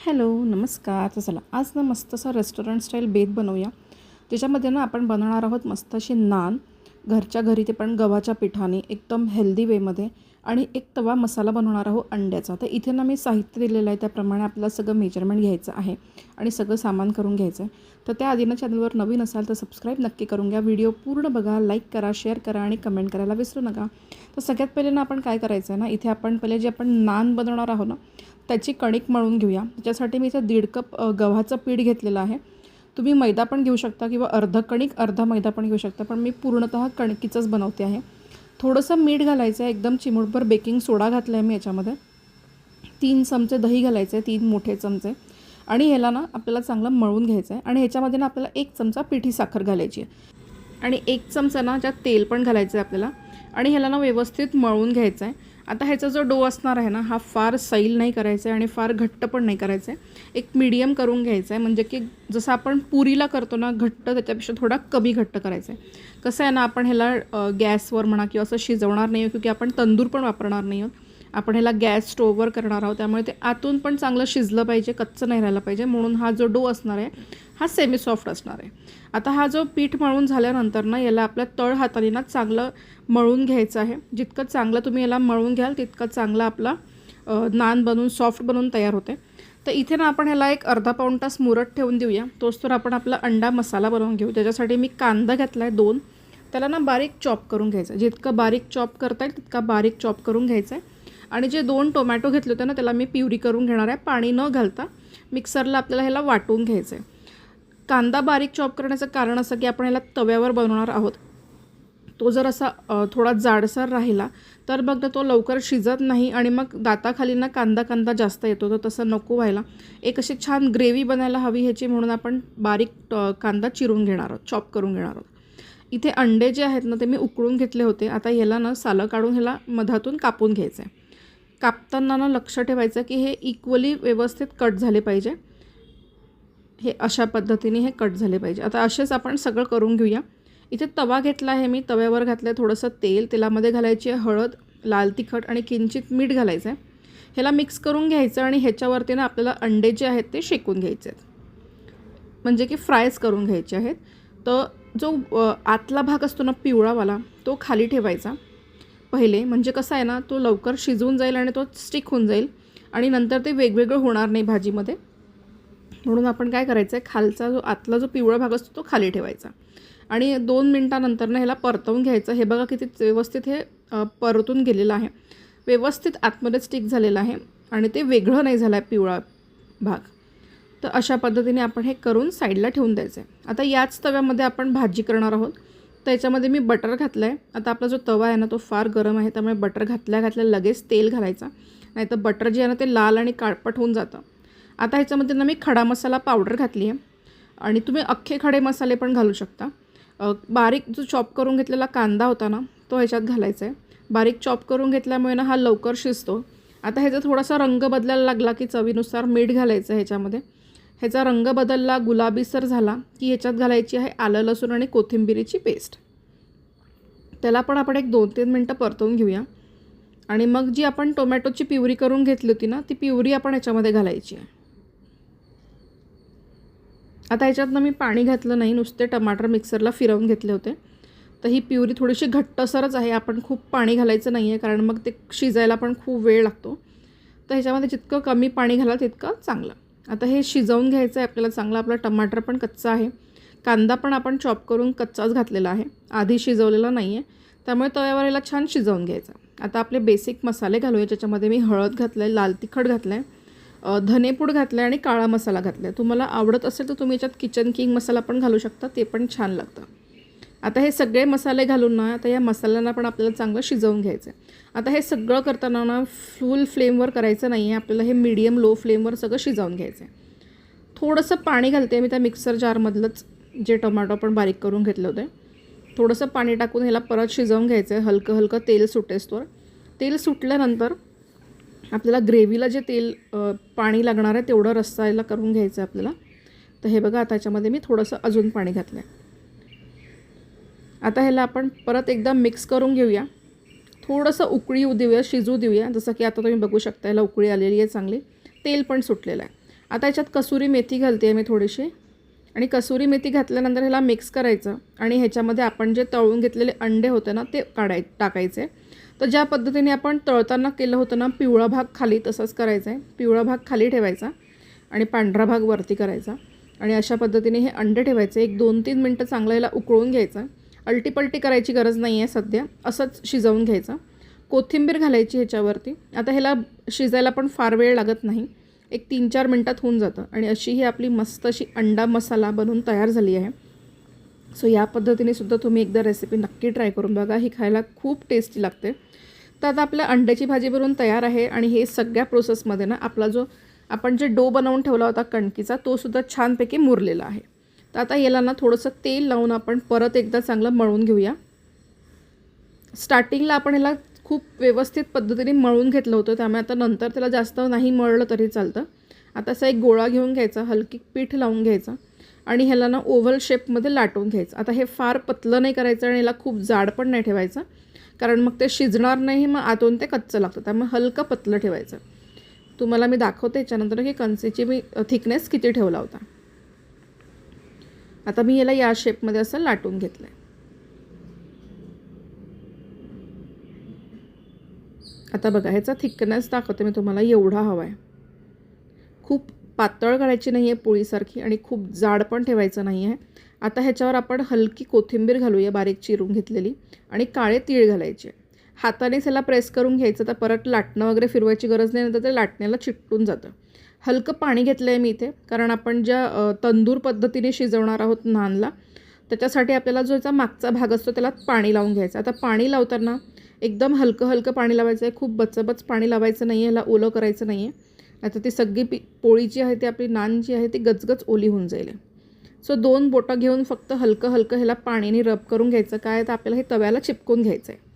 Hello नमस्कार. तर चला आज ना मस्त असा रेस्टॉरंट स्टाईल बेत बनवूया. त्याच्यामध्ये ना आपण बनवणार आहोत मस्त असे नान. घरच्या घरी ते पण गव्हाच्या पिठाने एकदम हेल्दी वेमध्ये आणि एक तवा मसाला बनवणार आहोत अंड्याचा. तर इथे ना मी साहित्य दिलेलं आहे त्याप्रमाणे आपल्याला सगळं मेजरमेंट घ्यायचं आहे. आणि सगळं सामान करून घ्यायचं आहे तर त्या आधी ना चॅनलवर नवीन असाल तर सबस्क्राईब नक्की करून घ्या. व्हिडिओ पूर्ण बघा लाईक करा शेअर करा आणि कमेंट करायला विसरू नका. तर सगळ्यात पहिले ना आपण काय करायचं आहे ना इथे आपण पहिले जे आपण नान बनवणार आहोत ना त्याची कणिक मळून घेऊया. त्याच्यासाठी मी इथे दीड कप गव्हाचं पीठ घेतलेलं आहे. तुम्ही मैदा पण घेऊ शकता किंवा अर्ध कणिक अर्धा मैदा पण घेऊ शकता. पण मी पूर्णतः कणकीचंच बनवते आहे. थोडंसं मीठ घालायचं आहे. एकदम चिमूटभर बेकिंग सोडा घातला आहे मी याच्यामध्ये. तीन चमचे दही घालायचे आहे. तीन मोठे चमचे. आणि ह्याला ना आपल्याला चांगलं मळून घ्यायचं आहे. आणि ह्याच्यामध्ये ना आपल्याला एक चमचा पिठी साखर घालायची आहे. आणि एक चमचा ना ज्यात तेल पण घालायचं आहे आपल्याला. आणि ह्याला ना व्यवस्थित मळून घ्यायचं आहे. आता ह्याचा जो डो असणार आहे ना हा फार सैल नाही करायचा आहे आणि फार घट्ट पण नाही करायचं आहे. एक मीडियम करून घ्यायचं आहे म्हणजे की जसं आपण पुरीला करतो ना घट्ट त्याच्यापेक्षा थोडा कमी घट्ट करायचं आहे. कसं आहे ना आपण ह्याला गॅसवर म्हणा किंवा असं शिजवणार नाही आहोत क्योंकि आपण तंदूर पण वापरणार नाही आहोत. आपण ह्याला गॅस स्टोववर करणार आहोत त्यामुळे ते आतून पण चांगलं शिजलं पाहिजे कच्चं नाही राहिलं पाहिजे. म्हणून हा जो डो असणार आहे हा सेमी सॉफ्ट असणार आहे. आता हा जो पीठ मळून झाल्यानंतर ना याला आपल्या तळ हाताने ना चांगलं मळून घ्यायचं आहे. जितकं चांगलं तुम्ही याला मळून घ्याल तितकं चांगलं आपला नान बनवून सॉफ्ट बनवून तयार होते. तर इथे ना आपण ह्याला एक अर्धा पाऊण तास मुरत ठेवून देऊया. तोच तर आपण आपला अंडा मसाला बनवून घेऊ. त्याच्यासाठी मी कांदा घेतला आहे दोन त्याला ना बारीक चॉप करून घ्यायचं. जितकं बारीक चॉप करता येईल तितका बारीक चॉप करून घ्यायचं आहे. आणि जे दोन टोमॅटो घेतले होते ना त्याला मी प्युरी करून घेणार आहे. पाणी न घालता मिक्सरला आपल्याला ह्याला वाटून घ्यायचं आहे. कांदा बारीक चॉप करण्याचं कारण असं की आपण ह्याला तव्यावर बनवणार आहोत. तो जर असा थोडा जाडसर राहिला तर मग तो लवकर शिजत नाही आणि मग दाताखाली ना कांदा कांदा जास्त येतो तर तसं नको व्हायला. एक अशी छान ग्रेव्ही बनायला हवी ह्याची म्हणून आपण बारीक कांदा चिरून घेणार आहोत चॉप करून घेणार आहोत. इथे अंडे जे आहेत ना ते मी उकळून घेतले होते. आता ह्याला ना सालं काढून ह्याला मधातून कापून घ्यायचं आहे कापताना ना लक्ष ठेवायचं की हे इक्वली व्यवस्थित कट झाले पाहिजे. हे अशा पद्धतीने हे कट झाले पाहिजे. आता असेच आपण सगळं करून घेऊया. इथे तवा घेतला आहे मी. तव्यावर घातलं आहे थोडंसं तेल. तेलामध्ये घालायची आहे हळद लाल तिखट आणि किंचित मीठ घालायचं आहे ह्याला मिक्स करून घ्यायचं आणि ह्याच्यावरती ना आपल्याला अंडे जे आहेत ते शेकून घ्यायचे आहेत म्हणजे की फ्रायज करून घ्यायचे आहेत. तर जो आतला भाग असतो ना पिवळावाला तो खाली ठेवायचा. पहिले म्हणजे कसं आहे ना तो लवकर शिजवून जाईल आणि तो स्टिक होऊन जाईल. आणि नंतर ते वेगवेगळं होणार नाही भाजीमध्ये. म्हणून आपण काय करायचं आहे खालचा जो आतला जो पिवळा भाग असतो तो खाली ठेवायचा. आणि दोन मिनटानंतर ना ह्याला परतवून घ्यायचं. हे बघा किती व्यवस्थित हे परतून गेलेलं आहे. व्यवस्थित आतमध्ये स्टिक झालेलं आहे आणि ते वेगळं नाही झालं आहे पिवळा भाग. तर अशा पद्धतीने आपण हे करून साईडला ठेवून द्यायचं आहे आता याच तव्यामध्ये आपण भाजी करणार आहोत. त्याच्यामध्ये मी बटर घातलं आहे आता आपला जो तवा आहे ना तो फार गरम आहे त्यामुळे बटर घातल्या घातल्या लगेच तेल घालायचा. नाही तर बटर जे आहे ना ते लाल आणि काळपट होऊन जातं. आता ह्याच्यामध्ये ना मी खडा मसाला पावडर घातली आहे. आणि तुम्ही अख्खे खडे मसाले पण घालू शकता. बारीक जो चॉप करून घेतलेला कांदा होता ना तो ह्याच्यात घालायचा आहे. बारीक चॉप करून घेतल्यामुळे ना हा लवकर शिजतो. आता ह्याचा थोडासा रंग बदलायला लागला की चवीनुसार मीठ घालायचं ह्याच्यामध्ये. ह्याचा रंग बदलला गुलाबीसर झाला की ह्याच्यात घालायची आहे आलं लसूण आणि कोथिंबिरीची पेस्ट त्याला पण आपण एक दोन तीन मिनटं परतवून घेऊया. आणि मग जी आपण टोमॅटोची प्युरी करून घेतली होती ना ती प्युरी आपण ह्याच्यामध्ये घालायची आहे. आता ह्याच्यातनं मी पाणी घातलं नाही नुसते टमाटर मिक्सरला फिरवून घेतले होते. तर ही प्युरी थोडीशी घट्टसरच आहे आपण खूप पाणी घालायचं नाही आहे कारण मग ते शिजायला पण खूप वेळ लागतो. तर ह्याच्यामध्ये जितकं कमी पाणी घाला तितकं चांगलं. आता हे शिजवून घ्यायचं आहे आपल्याला चांगलं आपला टमाटर पण कच्चा आहे. कांदा पण आपण चॉप करून कच्चाच घातलेला आहे आधी शिजवलेला नाही आहे त्यामुळे तव्यावर याला छान शिजवून घ्यायचं. आता आपले बेसिक मसाले घालूया ज्याच्यामध्ये मी हळद घातलं आहे लाल तिखट घातलं आहे धनेपूड घातलं आहे आणि काळा मसाला घातला आहे तुम्हाला आवडत असेल तर तुम्ही याच्यात किचन किंग मसाला पण घालू शकता ते पण छान लागतं. आता हे सगळे मसाले घालून ना आता या मसाल्यांना पण आपल्याला चांगलं शिजवून घ्यायचं आहे आता हे सगळं करताना ना फुल फ्लेमवर करायचं नाही आहे आपल्याला हे मीडियम लो फ्लेमवर सगळं शिजवून घ्यायचं आहे थोडंसं पाणी घालते मी त्या मिक्सर जारमधलंच जे टोमॅटो आपण बारीक करून घेतले होते. थोडंसं पाणी टाकून ह्याला परत शिजवून घ्यायचं आहे हलकं हलकं तेल सुटेस्तवर तेल सुटल्यानंतर आपल्याला ग्रेव्हीला जे तेल पाणी लागणार आहे तेवढं रस्सायला करून घ्यायचं आहे आपल्याला. तर हे बघा आता याच्यामध्ये मी थोडंसं अजून पाणी घातलं आहे आता ह्याला आपण परत एकदा मिक्स करून घेऊया. थोडंसं उकळी येऊ देऊया शिजू देऊया. जसं की आता तुम्ही बघू शकता याला उकळी आलेली आहे चांगली. तेल पण सुटलेलं आहे. आता याच्यात कसुरी मेथी घालते आहे मी थोडीशी. आणि कसुरी मेथी घातल्यानंतर ह्याला मिक्स करायचं. आणि ह्याच्यामध्ये आपण जे तळून घेतलेले अंडे होते ना ते काढाय टाकायचे. तर ज्या पद्धतीने आपण तळताना केलं होतं ना पिवळा भाग खाली तसंच करायचं आहे. पिवळा भाग खाली ठेवायचा आणि पांढरा भाग वरती करायचा. आणि अशा पद्धतीने हे अंडे ठेवायचे. एक दोन तीन मिनटं चांगलं याला उकळून घ्यायचं. अल्टीपल्टी करायची गरज नाही आहे सध्या. असंच शिजवून घ्यायचं. कोथिंबीर घालायची ह्याच्यावरती. आता ह्याला शिजायला पण फार वेळ लागत नाही. एक तीन चार मिनटात होऊन जातं. आणि अशी ही आपली मस्त अशी अंडा मसाला बनवून तयार झाली आहे. सो या पद्धतीने सुद्धा तुम्ही एकदा रेसिपी नक्की ट्राय करून बघा. ही खायला खूप टेस्टी लागते. तर आता आपल्या अंड्याची भाजी भरून तयार आहे आणि हे सगळ्या प्रोसेसमध्ये ना आपला जो आपण जे डो बनवून ठेवला होता कणकीचा तो सुद्धा छानपैकी मुरलेला आहे. तर आता याला ना थोडंसं तेल लावून आपण परत एकदा चांगलं मळून घेऊया. स्टार्टिंगला आपण ह्याला खूप व्यवस्थित पद्धतीने मळून घेतलं होतं. त्यामुळे आता नंतर त्याला जास्त नाही मळलं तरी चालतं. आता असा एक गोळा घेऊन घ्यायचा हलकी पीठ लावून घ्यायचा. आणि ह्याला ना ओव्हल शेपमध्ये लाटून घ्यायचं. आता हे फार पतलं नाही करायचं आणि याला खूप जाड पण नाही ठेवायचं. कारण मग ते शिजणार नाही मग आतून ते कच्चं लागतं. त्यामुळे हलकं पतलं ठेवायचं. तुम्हाला मी दाखवते याच्यानंतर की कणसेची मी थिकनेस किती ठेवला होता. आता मी याला या शेपमध्ये असं लाटून घेतलं आहे आता बघा ह्याचा थिकनेस दाखवते मी तुम्हाला एवढा हवा आहे खूप पातळ करायची नाही आहे पोळीसारखी आणि खूप जाड पण ठेवायचं नाही आहे आता ह्याच्यावर आपण हलकी कोथिंबीर घालूया बारीक चिरून घेतलेली आणि काळे तीळ घालायचे. हातानेच ह्याला प्रेस करून घ्यायचं तर परत लाटणं वगैरे फिरवायची गरज नाही तर ते लाटण्याला चिकटून जातं. हलकं पाणी घेतलं आहे मी इथे कारण आपण ज्या तंदूर पद्धतीने शिजवणार आहोत नानला त्याच्यासाठी आपल्याला जो याचा मागचा भाग असतो त्याला पाणी लावून घ्यायचं. आता पाणी लावताना एकदम हलकं हलकं पाणी लावायचं आहे खूप बचबच पाणी लावायचं नाही आहे ह्याला ओलं करायचं नाही आहे आता ती सगळी पी पोळी जी आहे ती आपली नान जी आहे ती गचगच ओली होऊन जाईल. सो दोन बोटं घेऊन फक्त हलकं हलकं ह्याला पाण्याने रब करून घ्यायचं. काय तर आपल्याला हे तव्याला चिपकून घ्यायचं आहे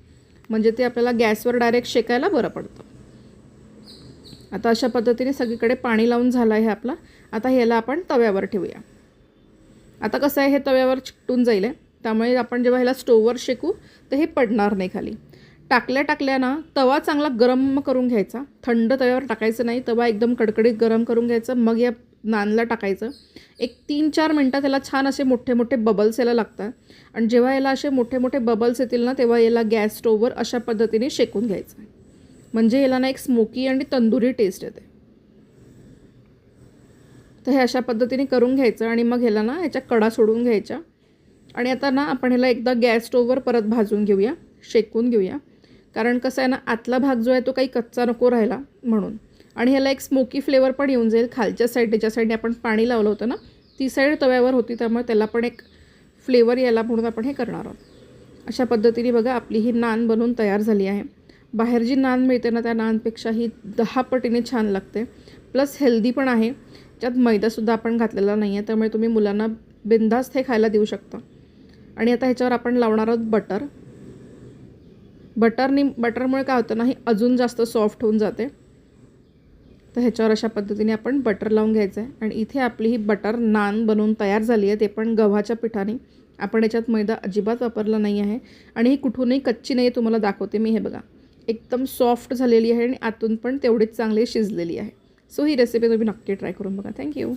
म्हणजे ते आपल्याला गॅसवर डायरेक्ट शेकायला बरं पडतं. आता अशा पद्धतीने सगळीकडे पाणी लावून झालं आहे आपला. आता ह्याला आपण तव्यावर ठेवूया. आता कसं आहे? हे तव्यावर चिकटून जाईल. आहे. त्यामुळे आपण जेव्हा ह्याला स्टोववर शेकू तर हे पडणार नाही खाली. टाकल्या टाकल्या ना तवा चांगला गरम करून घ्यायचा. थंड तव्यावर टाकायचं नाही तवा एकदम कडकडीत गरम करून घ्यायचं. मग या नानला टाकायचं. एक तीन चार मिनटं त्याला छान असे मोठे मोठे बबल्स यायला लागतात. आणि जेव्हा याला असे मोठे मोठे बबल्स येतील ना तेव्हा याला गॅस स्टोववर अशा पद्धतीने शेकून घ्यायचं. म्हणजे याला ना एक स्मोकी आणि तंदुरी टेस्ट येते. तर हे अशा पद्धतीने करून घ्यायचं आणि मग ह्याला ना ह्याच्या कडा सोडून घ्यायच्या. आणि आता ना आपण ह्याला एकदा गॅस स्टोववर परत भाजून घेऊया. शेकून घेऊया. कारण कसं आहे ना आतला भाग जो आहे तो काही कच्चा नको राहिला म्हणून. आणि ह्याला एक स्मोकी फ्लेवर पण येऊन जाईल खालच्या साईड ज्याच्या साईडने आपण पाणी लावलं होतं ना ती साईड तव्यावर होती त्यामुळे त्याला पण एक फ्लेवर यायला म्हणून आपण हे करणार आहोत. अशा पद्धतीने बघा आपली ही नान बनवून तयार झाली आहे. बाहेर जी नान मिळते ना त्या नानपेक्षा ही दहा पटीने छान लागते. प्लस हेल्दी पण आहे. त्यात मैदासुद्धा आपण घातलेला नाही आहे त्यामुळे तुम्ही मुलांना बिंदास्त हे खायला देऊ शकता. आणि आता ह्याच्यावर आपण लावणार आहोत बटर बटरनी बटरमुळे काय होतं ना ही अजून जास्त सॉफ्ट होऊन जाते. तर ह्याच्यावर अशा पद्धतीने आपण बटर लावून घ्यायचं आहे आणि इथे आपली ही बटर नान बनवून तयार झाली आहे ते पण गव्हाच्या पिठाने. आपण याच्यात मैदा अजिबात वापरला नाही आहे. आणि ही कुठूनही कच्ची नाही आहे तुम्हाला दाखवते मी हे बघा. एकदम सॉफ्ट झालेली आहे आणि आतून पण तेवढीच चांगली शिजलेली आहे. सो ही रेसिपी तुम्ही नक्की ट्राय करून बघा. थँक्यू